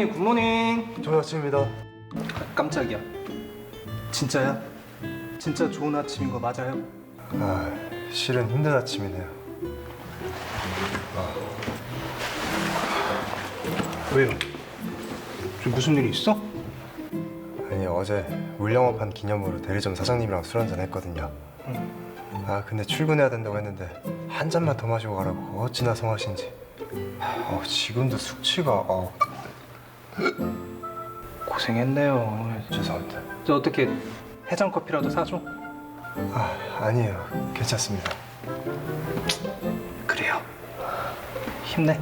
허대리님 굿모닝. 좋은 아침입니다. 아, 깜짝이야. 진짜야? 진짜 좋은 아침인 거 맞아요? 아, 실은 힘든 아침이네요. 왜요? 지금 무슨 일이 있어? 아니 어제 물 영업한 기념으로 대리점 사장님이랑 술 한잔 했거든요. 아 근데 출근해야 된다고 했는데 한 잔만 더 마시고 가라고 어찌나 성하신지. 어, 지금도 숙취가 어, 고생했네요. 죄송합니다. 저 어떻게 해장 커피라도 사줘? 아 아니에요 괜찮습니다. 그래요. 힘내.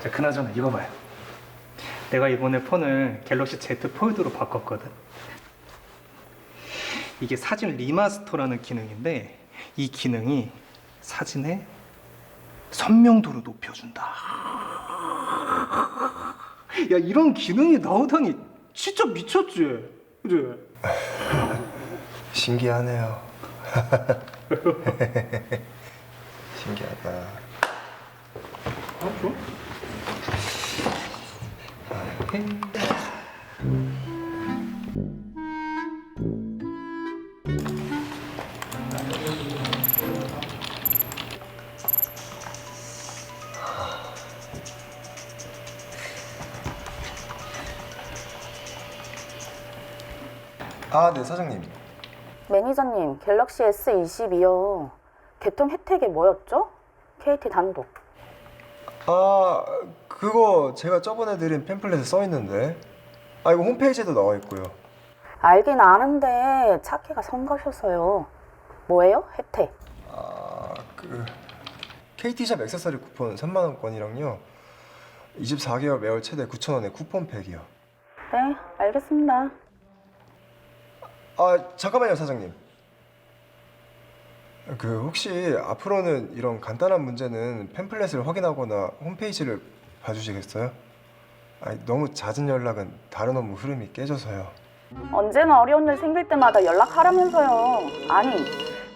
자, 그나저나 이거 봐요. 내가 이번에 폰을 갤럭시 Z 폴드로 바꿨거든. 이게 사진 리마스터라는 기능인데 이 기능이 사진의 선명도를 높여준다. 야 이런 기능이 나오다니 진짜 미쳤지, 그지? 신기하네요. 신기하다. 어, 좋아. 아 네 사장님. 매니저님, 갤럭시 S22요. 개통 혜택이 뭐였죠? KT 단독. 아 그거 제가 저번에 드린 팸플렛에 써 있는데 아 이거 홈페이지에도 나와 있고요 알긴 아는데 찾기가 성가셔서요. 뭐예요? 혜택. 아 그 KT샵 액세서리 쿠폰 3만 원권이랑요 24개월 매월 최대 9천 원의 쿠폰팩이요 네, 알겠습니다. 아 잠깐만요 사장님 그 혹시 앞으로는 이런 간단한 문제는 팸플렛을 확인하거나 홈페이지를 봐주시겠어요? 아 너무 잦은 연락은 다른 업무 흐름이 깨져서요 언제나 어려운 일 생길 때마다 연락하라면서요. 아니,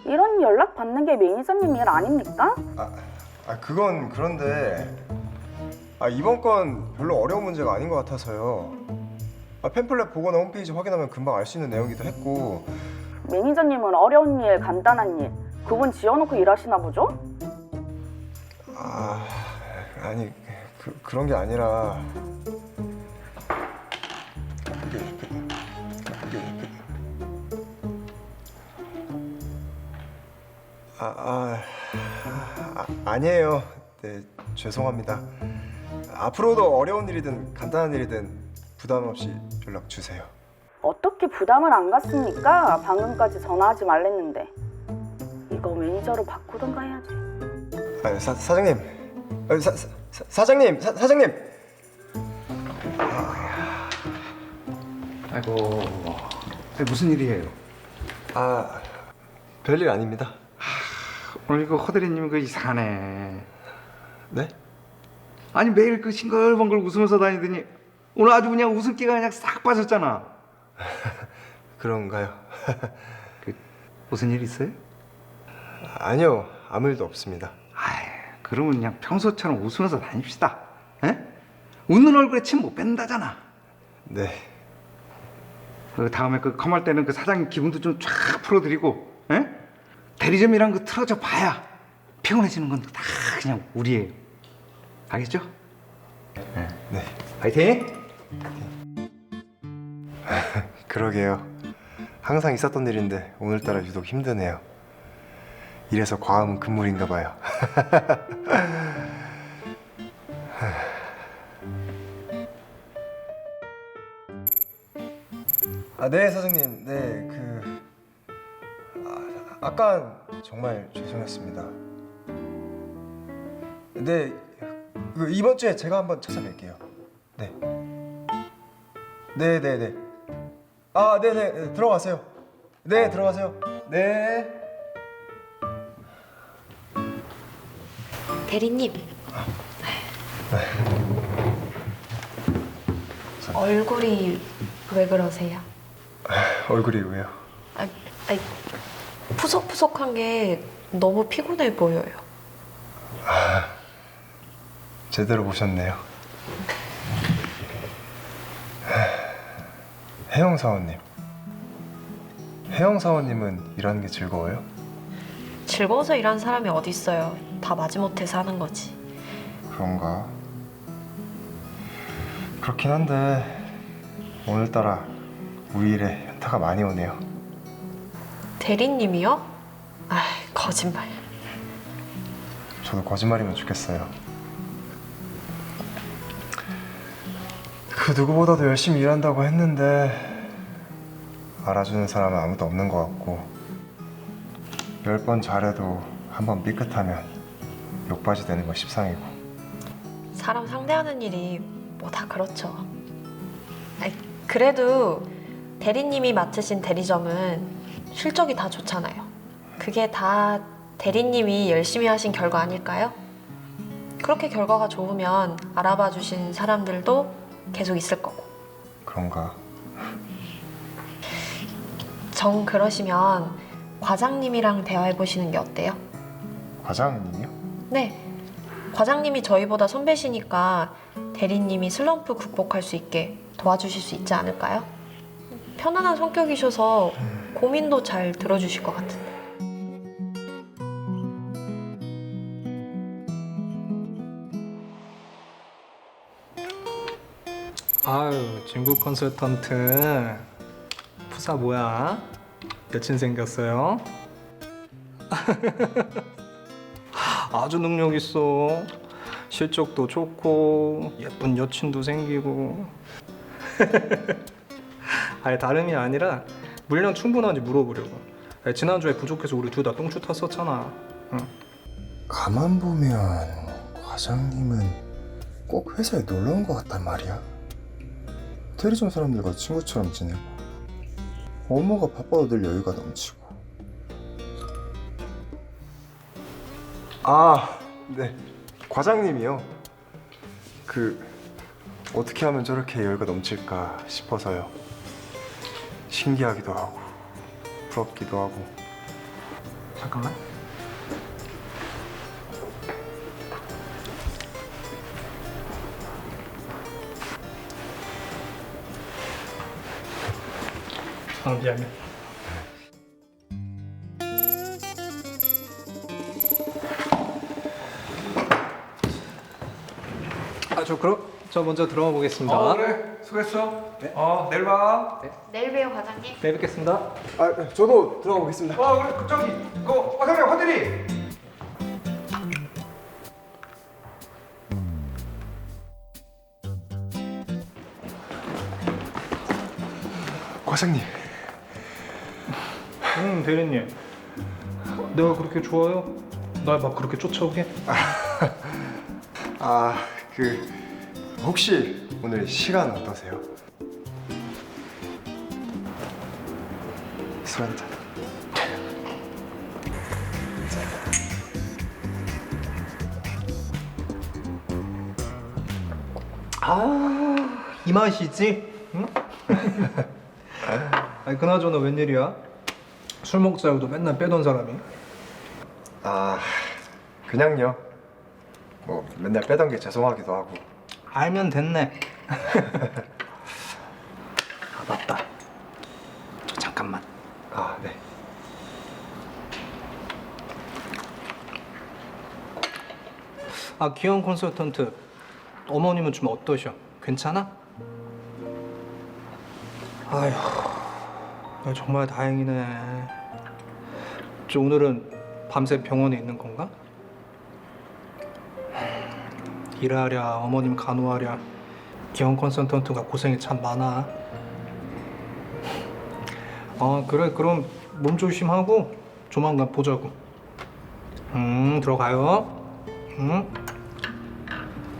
이런 연락 받는 게 매니저님 일 아닙니까? 아, 아 그건 그런데 아 이번 건 별로 어려운 문제가 아닌 것 같아서요. 아 팸플렛 보거나 홈페이지 확인하면 금방 알 수 있는 내용이기도 했고 매니저님은 어려운 일, 간단한 일, 그분 지어놓고 일하시나 보죠? 아 아니 그, 그런 게 아니라 아, 아, 아 아니에요. 네 죄송합니다. 앞으로도 어려운 일이든 간단한 일이든 부담 없이 연락 주세요. 어떻게 부담을 안 갔습니까? 방금까지 전화하지 말랬는데. 이거 매니저로 바꾸던가 해야지. 아, 사, 사장님, 아, 사, 사, 사- 사장님, 사, 사장님. 아이고 무슨 일이에요? 아, 별일 아닙니다. 오늘 이거 허대리님 그 이상하네. 네? 아니 매일 그 싱글벙글 웃으면서 다니더니 오늘 아주 그냥 웃음기가 그냥 싹 빠졌잖아. 그런가요? 그 무슨 일 있어요? 아니요, 아무 일도 없습니다. 아이 그러면 그냥 평소처럼 웃으면서 다닙시다. 에? 웃는 얼굴에 침 못 뺀다잖아. 네, 그 다음에 그 컴할 때는 그 사장님 기분도 좀 쫙 풀어드리고, 에? 대리점이란 거 틀어져 봐야 피곤해지는 건 다 그냥 우리예요. 알겠죠? 네, 파이팅! 그러게요. 항상 있었던 일인데 오늘따라 유독 힘드네요. 이래서 과음은 금물인가 봐요. 아, 네, 사장님. 네, 그 아, 아까 정말 죄송했습니다. 네, 그 이번 주에 제가 한번 찾아뵐게요. 네. 네, 네, 네. 아, 네, 네, 네, 들어가세요. 네, 들어가세요. 네. 대리님. 얼굴이 왜 그러세요? 얼굴이 왜요? 아, 아니, 푸석푸석한 게 너무 피곤해 보여요. 제대로 보셨네요. 혜영 사원님. 혜영 사원님은 일하는 게 즐거워요? 즐거워서 일하는 사람이 어디 있어요? 다 마지못해서 하는 거지. 그런가? 그렇긴 한데 오늘따라 우리 일에 현타가 많이 오네요. 대리님이요? 아, 거짓말. 저도 거짓말이면 좋겠어요. 그 누구보다도 열심히 일한다고 했는데 알아주는 사람은 아무도 없는 것 같고 열 번 잘해도 한 번 삐끗하면 욕받이 되는 거 십상이고 사람 상대하는 일이 뭐 다 그렇죠. 아이, 그래도 대리님이 맡으신 대리점은 실적이 다 좋잖아요. 그게 다 대리님이 열심히 하신 결과 아닐까요? 그렇게 결과가 좋으면 알아봐 주신 사람들도 계속 있을 거고. 그런가? 정 그러시면 과장님이랑 대화해 보시는 게 어때요? 과장님이요? 네. 과장님이 저희보다 선배시니까 대리님이 슬럼프 극복할 수 있게 도와주실 수 있지 않을까요? 편안한 성격이셔서 고민도 잘 들어주실 것 같은데. 아유 중국 컨설턴트 부사 뭐야? 여친 생겼어요? 아주 능력 있어 실적도 좋고 예쁜 여친도 생기고 아니 다름이 아니라 물량 충분한지 물어보려고 아니, 지난주에 부족해서 우리 둘 다 똥추 탔었잖아 응. 가만 보면 과장님은 꼭 회사에 놀러 온 것 같단 말이야. 대리점 사람들과 친구처럼 지내고 업무가 바빠도 늘 여유가 넘치고. 아, 네. 과장님이요. 그 어떻게 하면 저렇게 여유가 넘칠까 싶어서요. 신기하기도 하고 부럽기도 하고. 잠깐만 아 미안해 아저 그럼 저 먼저 들어가 보겠습니다 어 그래 수고했어. 어 내일 봐. 내일 봬요, 과장님. 네 뵙겠습니다 아, 저도 들어가 보겠습니다. 어 그래 저기 그 화장님 화대리. 과장님. 음 대리님 내가 그렇게 좋아요? 날 막 그렇게 쫓아오게? 아, 그 혹시 오늘 시간 어떠세요? 술 한잔. 아 이 맛이지? 응? 아니 그나저나 웬일이야? 술 먹자고도 맨날 빼던 사람이 아, 그냥요. 뭐 맨날 빼던 게 죄송하기도 하고. 알면 됐네 아 맞다 저 잠깐만 아, 네. 아 기영 컨설턴트 어머님은 좀 어떠셔? 괜찮아? 아휴 야, 정말 다행이네 저 오늘은 밤새 병원에 있는 건가? 일하랴 어머님 간호하랴 기영 컨설턴트가 고생이 참 많아 아 그래 그럼 몸 조심하고 조만간 보자고 음 들어가요 음.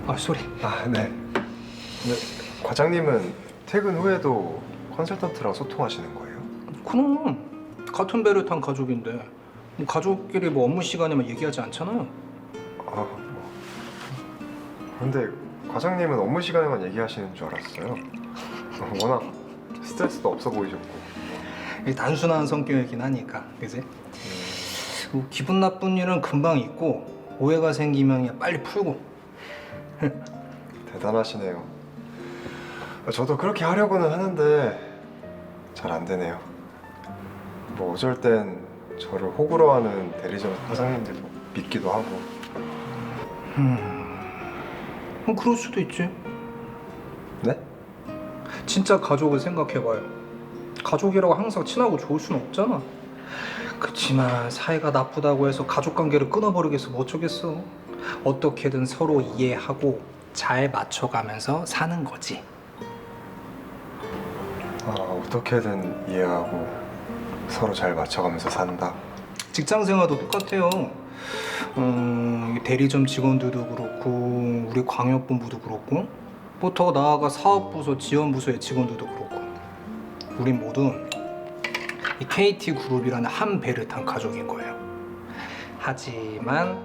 아 소리 아, 네. 네. 과장님은 퇴근 후에도 컨설턴트랑 소통하시는 거예요? 그럼 같은 배를 탄 가족인데 뭐 가족끼리 뭐 업무 시간에만 얘기하지 않잖아요 아, 뭐. 근데 과장님은 업무 시간에만 얘기하시는 줄 알았어요. 워낙 스트레스도 없어 보이셨고. 이 단순한 성격이긴 하니까 그지? 뭐 기분 나쁜 일은 금방 있고 오해가 생기면 그냥 빨리 풀고 대단하시네요. 저도 그렇게 하려고는 하는데 잘 안 되네요. 뭐 어쩔 땐 저를 호구로하는 대리점 사장님들도 믿기도 하고 음, 그럴 수도 있지. 네? 진짜 가족을 생각해봐요. 가족이라고 항상 친하고 좋을 수는 없잖아. 그치만 사이가 나쁘다고 해서 가족 관계를 끊어버리겠어 뭐 어쩌겠어. 어떻게든 서로 이해하고 잘 맞춰가면서 사는 거지. 아, 어떻게든 이해하고 서로 잘 맞춰가면서 산다. 직장 생활도 똑같아요. 음, 이 대리점 직원들도 그렇고 우리 광역본부도 그렇고 뭐 더 나아가 사업부서 지원부서의 직원들도 그렇고 우린 모두 이 KT 그룹이라는 한 배를 탄 가족인 거예요. 하지만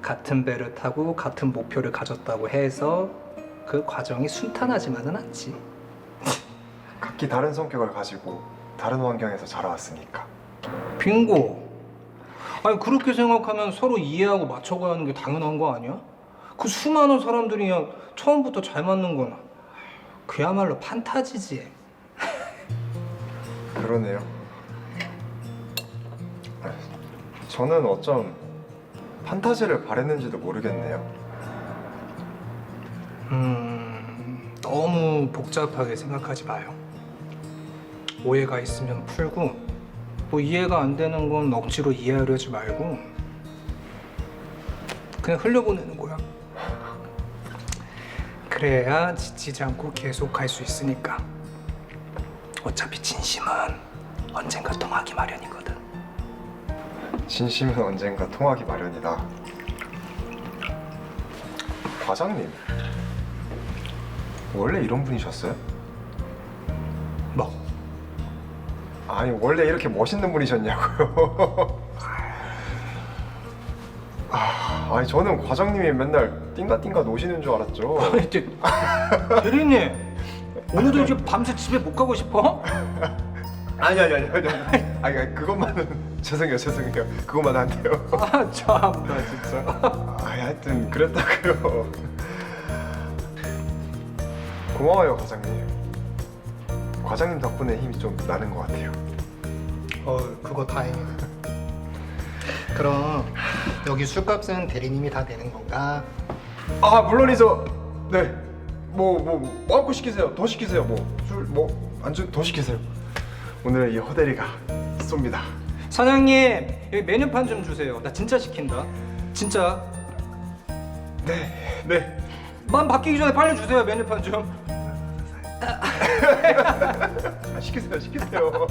같은 배를 타고 같은 목표를 가졌다고 해서 그 과정이 순탄하지만은 않지. 각기 다른 성격을 가지고 다른 환경에서 자라왔으니까. 빙고. 아니 그렇게 생각하면 서로 이해하고 맞춰가야 하는 게 당연한 거 아니야? 그 수많은 사람들이 그냥 처음부터 잘 맞는 건 그야말로 판타지지. 그러네요. 저는 어쩜 판타지를 바랬는지도 모르겠네요. 음, 너무 복잡하게 생각하지 마요. 오해가 있으면 풀고 뭐 이해가 안 되는 건 억지로 이해하려지 말고 그냥 흘려보내는 거야. 그래야 지치지 않고 계속 갈 수 있으니까. 어차피 진심은 언젠가 통하기 마련이거든. 진심은 언젠가 통하기 마련이다. 과장님, 원래 이런 분이셨어요? 아니 원래 이렇게 멋있는 분이셨냐고요? 아, 아니 저는 과장님이 맨날 띵가띵가 노시는 줄 알았죠. 아니, 대- 대리님 오늘도 이제 밤새 집에 못 가고 싶어? 아니 아니 아니 아니 아니 아니 그것만은 죄송해요 죄송해요 그것만 안 돼요. 아 참나 진짜. 아 하여튼 그랬다고요. 고마워요 과장님. 과장님 덕분에 힘이 좀 나는 것 같아요. 어 그거 다행이네. 그럼 여기 술값은 대리님이 다 내는 건가? 아 물론이죠. 네. 뭐뭐 뭐, 마음껏 시키세요. 더 시키세요. 뭐 술 뭐 안주 더 시키세요. 오늘 이 허대리가 쏩니다. 사장님 여기 메뉴판 좀 주세요. 나 진짜 시킨다. 진짜. 네 네. 만 바뀌기 전에 빨리 주세요 메뉴판 좀. 아, 시키세요 시키세요.